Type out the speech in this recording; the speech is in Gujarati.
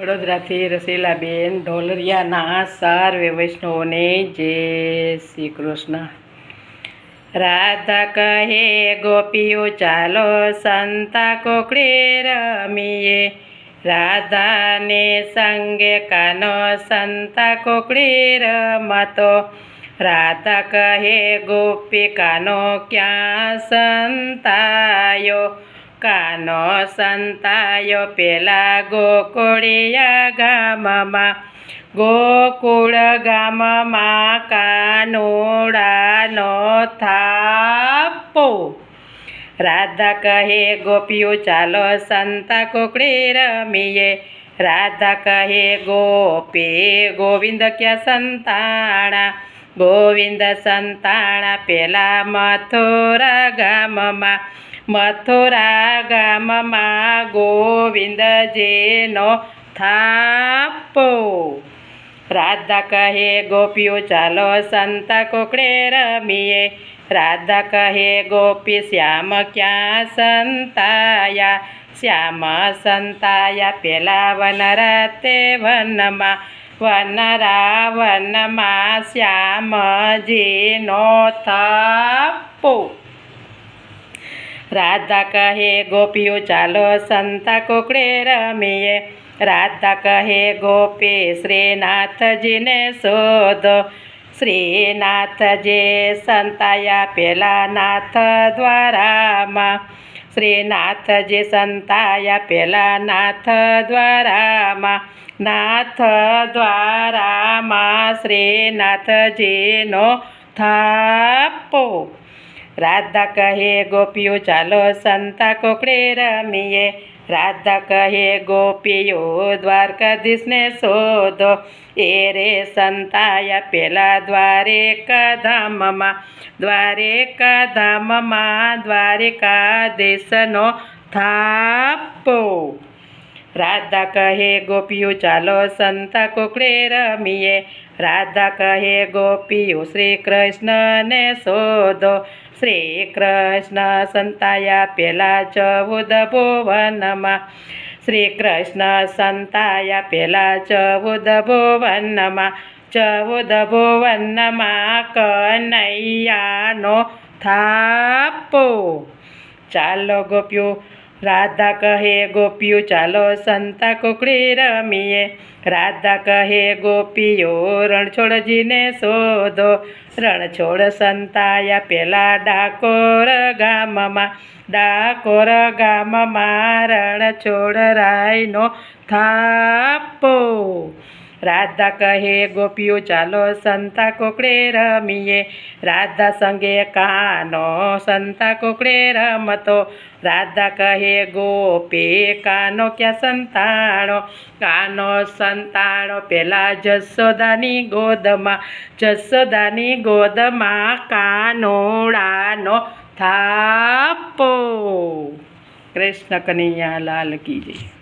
વડોદરાથી રસીલાબેન, ઢોલરિયાના સર્વે વૈષ્ણવને જય શ્રી કૃષ્ણ. રાધા કહે, ગોપીઓ, ચાલો સંતા કોકડે રમીએ. રાધાને સંગે કાનો સંતા કોકડે રમતો. રાધા કહે, ગોપી કાનો ક્યાં સંતાયો? કાનો સંતાયો પેલા ગોકુળિયા ગામમાં ગોકુળ ગામમાં કાનોડાનો થાપો રાધા કહે ગોપીઓ ચાલો સંતા કોકડે રમીએ રાધા કહે ગોપી ગોવિંદ ક્યાં સંતાણા ગોવિંદ સંતાણા પેલા મથુરા ગામમાં મથુરા ગામમાં ગોવિંદજીનો થાપો. રાધા કહે, ગોપીઓ, ચાલો સંત કોકડે રમીએ. રાધા કહે, ગોપી, શ્યામ ક્યાં સંતાયા? શ્યામ સંતાયા પેલા વનરાતે વનમાં વનરા વનમાં શ્યામજીનો થાપો. રાધા કહે, ગોપીઓ, ચાલો સંતા કોકડે રમીએ. રાધા કહે ગોપી શ્રીનાથજીને શોધો. શ્રીનાથજી સંતાયા પેલા નાથ દ્વારામાં. શ્રીનાથજી સંતાયા પેલા નાથ દ્વારામાં. નાથ દ્વારામાં શ્રીનાથજીનો થાપો. રાધા કહે ગોપીઓ ચાલો સંતા કોકડે રમીએ રાધા કહે ગોપીઓ દ્વારકાધીશને શોધો એ રે સંતાયા પેલા દ્વારિકા ધામમાં દ્વારિકા ધામમાં દ્વારિકાધીશનો થાપો રાધા કહે, ગોપીઓ, ચાલો સંતા કોકડે રમીએ. રાધા કહે, ગોપીઓ શ્રી કૃષ્ણને શોધો. શ્રી કૃષ્ણ સંતાયા પેલા ચૌદ ભુવનમાં. શ્રી કૃષ્ણ સંતાયા પેલા ચૌદ ભુવનમાં. ચૌદ ભુવનમાં કનૈયાનો થાપો. ચાલો ગોપીઓ રાધા કહે, ગોપીઓ, ચાલો સંતા કુકડી રમીએ. રાધા કહે, ગોપીઓ, રણછોડજીને શોધો. રણછોડ સંતાયા પેલા ડાકોર ગામમાં. ડાકોર ગામમાં રણછોડ રાયનો થાપો. રાધા કહે, ગોપીઓ, ચાલો સંતા કોકડે રમીએ. રાધા સંગે કાનો સંતા કોકડે રમતો. રાધા કહે, ગોપે, કાનો ક્યાં સંતાણો? કાનો સંતાણો પેલા જસોદાની ગોદમાં જસોદાની ગોદમાં કાનોડાનો થાપો. કૃષ્ણ કનૈયા, લાલ કી જય.